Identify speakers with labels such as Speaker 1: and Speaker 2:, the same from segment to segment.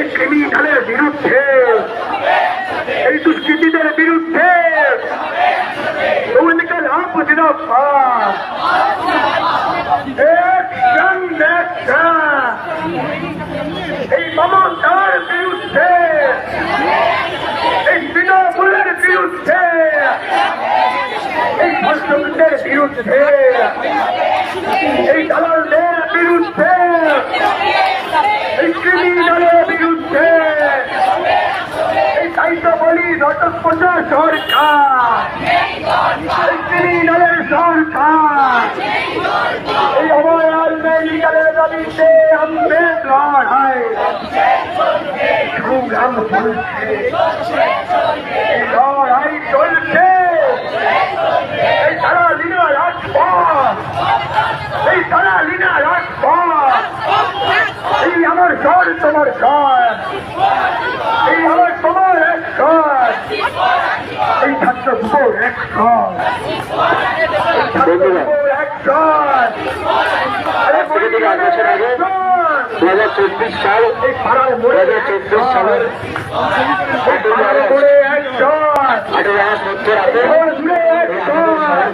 Speaker 1: এই ক্রিমিনালের বিরুদ্ধে এই দুষ্কৃতীদের বিরুদ্ধে Action, action! এই মমতার বিরুদ্ধে এই তৃণমূলের বিরুদ্ধে এই ধর্ষকদের বিরুদ্ধে এই দালালদের বিরুদ্ধে এই ক্রিমিনালের বিরুদ্ধে এই দায়িত্ব বলি নটস্পজা সরকার এই ক্রিমিনালের সরকার এই অবয়ার মেডিকেলের দাবিতে আমাদের লড়াই সংগ্রাম চলছে এই লড়াই চলছে এই সারা লিনা রাজপথ এই সারা লিনা রাজপথ এই আমার স্বর তোমার স্বর এই আমার তোমার এক স্বর এই ছাত্র এক যুবর এক স্বর
Speaker 2: দু হাজার চব্বিশ সাল দু হাজার চব্বিশ সালের আঠেরো মাস মধ্যে রাতে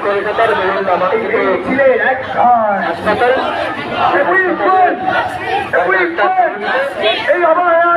Speaker 2: কলকাতার হাসপাতাল
Speaker 1: এই অবহেয়ার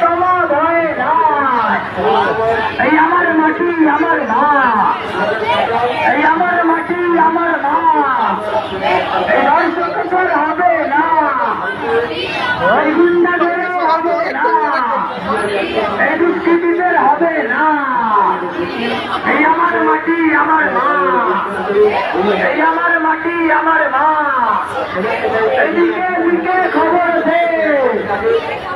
Speaker 1: কমা ভয় নাই এই আমার মাটি, আমার মা এই আমার মাটি, আমার মা এই দর্শকের হবে না। এই গুন্ডাদের হবে না। এই দুষ্কৃতীদের হবে না। এই আমার মাটি, আমার মা এই আমার মাটি, আমার মা এদিকে দিকে খবর দে।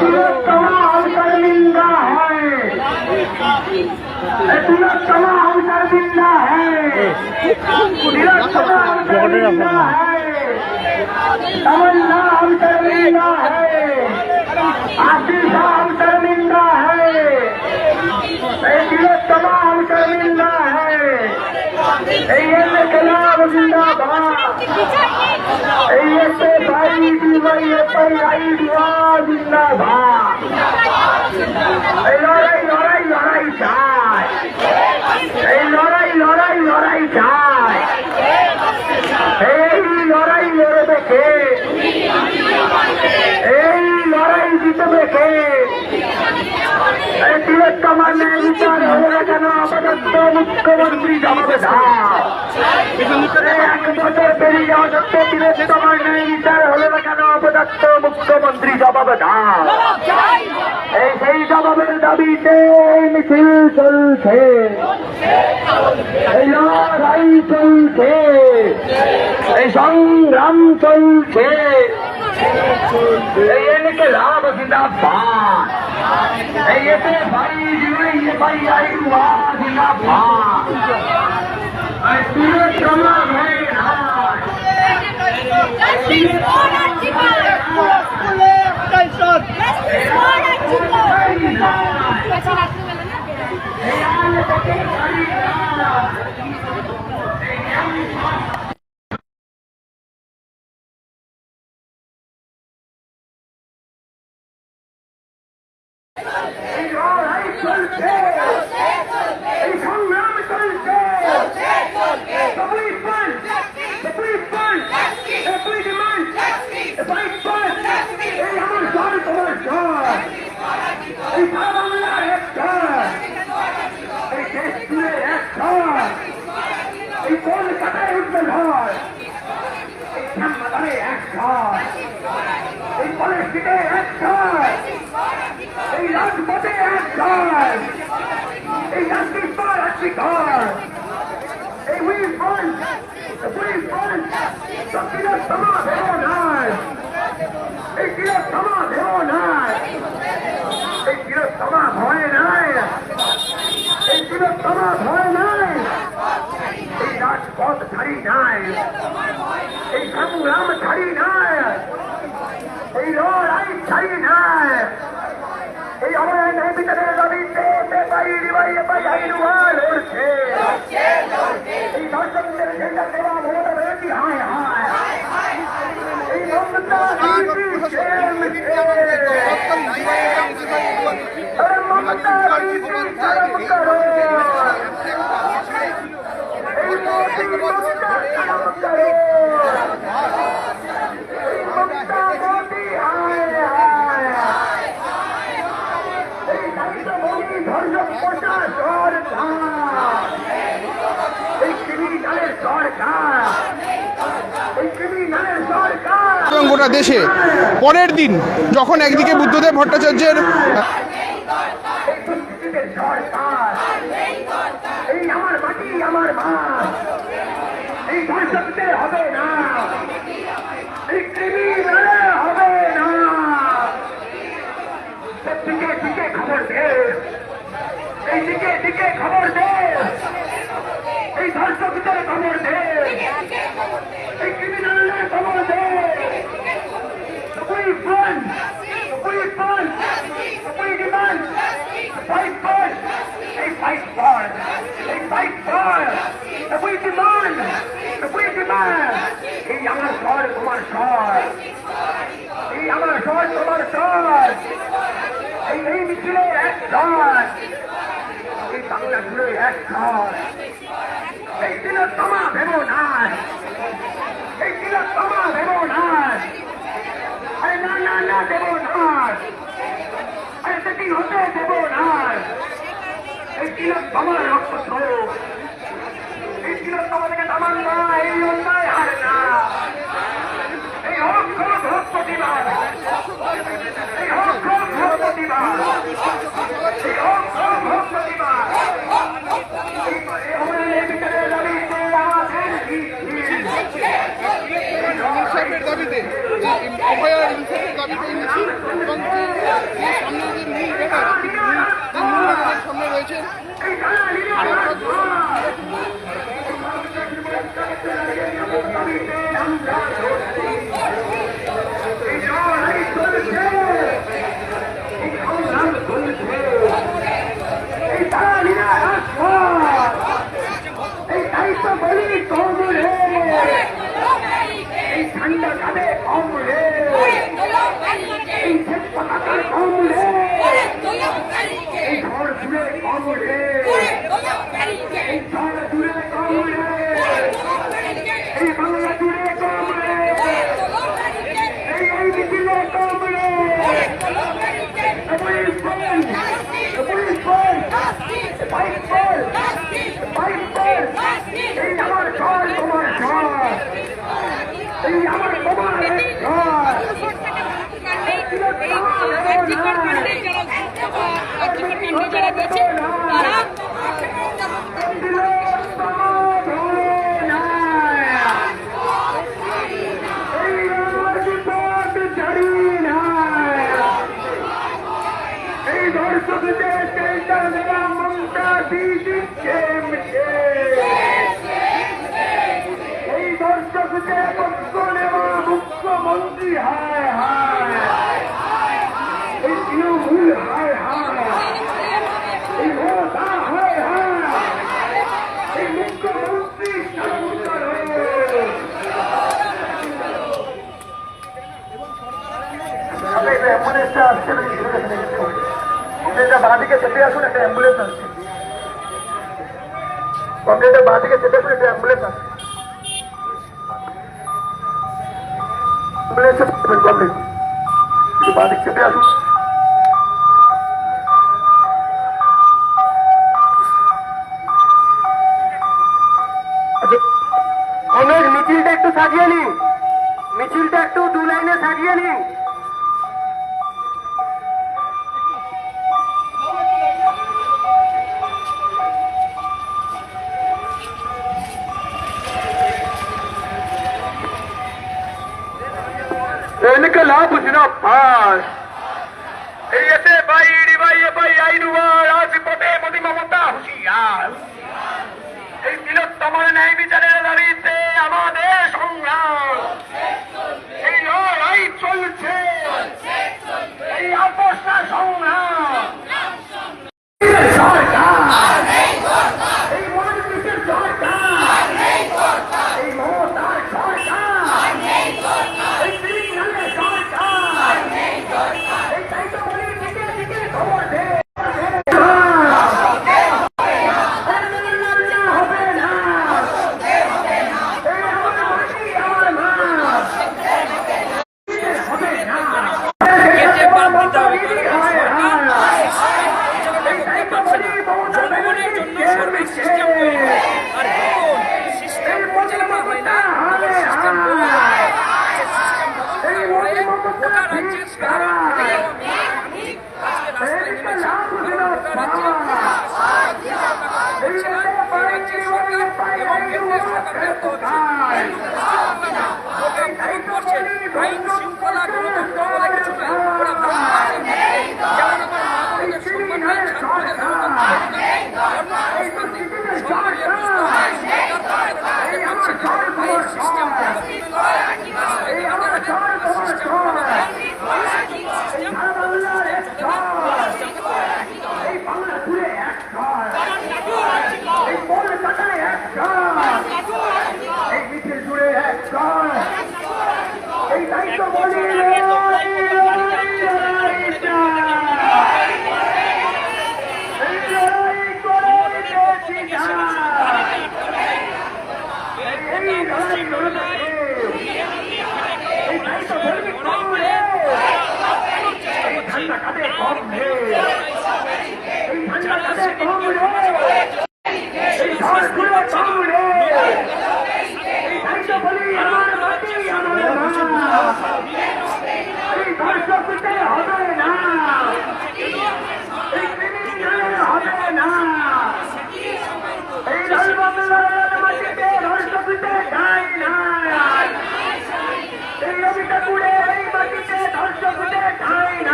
Speaker 1: तिलोत्तमा शर्मिंदा है। तिलोत्तमा शर्मिंदा है। तिलोत्तमा शर्मिंदा है। कमलना शर्मिंदा है। आशीषा अवतरविंदा है। तिलोत्तमा এসে ভাই দিবাই এপাই আই দিবা জিন্দাবাদ এই লড়াই লড়াই লড়াই চাই এই লড়াই লড়াই লড়াই চাই এই লড়াই লড়বে কে এই লড়াই জিতবে কে এই তিলোত্তমার ন্যায় না কেন আপাতত মুখ্যমন্ত্রী জবাবে এক বছর পেরিয়ে যাওয়া সত্ত্বেও তিলোত্তমার ন্যায় বিচার হলো না কেন অপদত্ত মুখ্যমন্ত্রী জবাব এই সেই জবাবের দাবিতে মিছিল চলছে। এই লড়াই চলছে। এই সংগ্রাম চলছে। লাভ জিন্দাবাদ এই এতে ভাই দিবাই ভাই আই জিন্দাবাদ আর তিলোত্তমা ভাই হায়
Speaker 3: Gracias.
Speaker 1: কলকাতায় উঠবে ঝড় এই শ্যামবাজারে এক ঝড় এই কলেজ স্ট্রিটে এক ঝড় এই রাজপথে এক ঝড় এই যাত্রীর পর একটি ঘর এই উই ফ্রন্ট উই ফ্রন্ট সত্যিকার সমা ভেব নাই এই চির সমা ভেব নাই এই চির সমা ভয় নাই এই চির সমা ভয় নাই এই রাজপথ ছাড়ি নাই এই সংগ্রাম ছাড়ি নাই এই লড়াই ছাড়ি নাই এই আমার ভিতরে দাবিতে বাইরে বাইরে বাইরে লড়ছে এই দর্শকদের যেটা দেওয়া ভোট রয়েছে হায় হায় এই মমতা আরে মমতা শরম করো এই মোদি মমতা শরম করো এই মমতা মোদি হায় হায় এই নরেন্দ্র মোদী ধর্ষক পোষা সরকার এই ক্রিমিনালের সরকার এই ক্রিমিনালের সরকার
Speaker 3: এবং গোটা দেশে। পরের দিন যখন একদিকে বুদ্ধদেব ভট্টাচার্যের
Speaker 1: আমার মাটি আমার মা এই হবে না এই ক্রিমিনালে হবে না দিকে দিকে খবর দে এই দিকে দিকে খবর দে এই ধর্ষকদের খবর দে এই ক্রিমিনালের খবর দে We front! We front! We demand! Fight for! A fight for! A fight for! Demand! We demand! এই আমার স্বর তোমার স্বর এই আমার স্বর তোমার স্বর এই এই মিছিলে এক স্বর এই বাংলা জুড়ে এক স্বর এই দিল তোমা ভেব না এই দিল তোমা ভেব না আরে না না না দেব না আরে সেদিন হতে দেব না এই তিলক তোমার রক্ত স্বরূপ তোমাদেরকে নামান না এই অন্যায় হার না। এই হোক হোক হোক প্রতিবাদ। এই হোক হোক হোক প্রতিবাদ। এই হোক হোক হোক প্রতিবাদ। এই আমাদের এই বিচারে দাবিতে আমাদের
Speaker 3: ইনসাফের দাবিতে যে অভয়ার ইনসাফের দাবিতে এই এবং যে যে সামনে যে সামনে রয়েছে
Speaker 1: এই ঠান্ডা কালে কম রে এই শেষ পাতাকার কম রে এই ঝড় জুড়ে কম রে এই ঝড় জুড়ে কম রে এই বাংলা জুড়ে কম রে এই এই মিছিলে কম রে পুলিশ বল পুলিশ বল ফাইট বল ফাইট বল এই আমার ঝড় তোমার ঝড় এই আমার তোমার ঝড় এই দর্শকদের চেষ্টা দেওয়া মমতা দিদিকে মিশে এই দর্শকদের পক্ষ নেওয়া মুখ্যমন্ত্রী হায় হায় এই তৃণমূল হায় হায় এই মমতা হায় হায় এই মুখ্যমন্ত্রী সরকার অ্যাম্বুলেন্সটা আসছে কমপ্লেনটা বাঁদিকে চেপে আসুন, একটা অ্যাম্বুলেন্স আসছে। কমপ্লেনটা বাঁদিকে চেপে আসুন, একটা অ্যাম্বুলেন্স আসছে। অ্যাম্বুলেন্সে কমপ্লেন। একটু বাঁ চেপে আসুন। বার এসে বাই ভাই ভাই আইনুবার আজ পথে মোদী মমতা হুশিয়ার। এই তিলোত্তমার ন্যায় বিচারের দাঁড়িয়েছে আমাদের সংগ্রাম। এই লড়াই চলছে। এই আপোষা সংগ্রাম।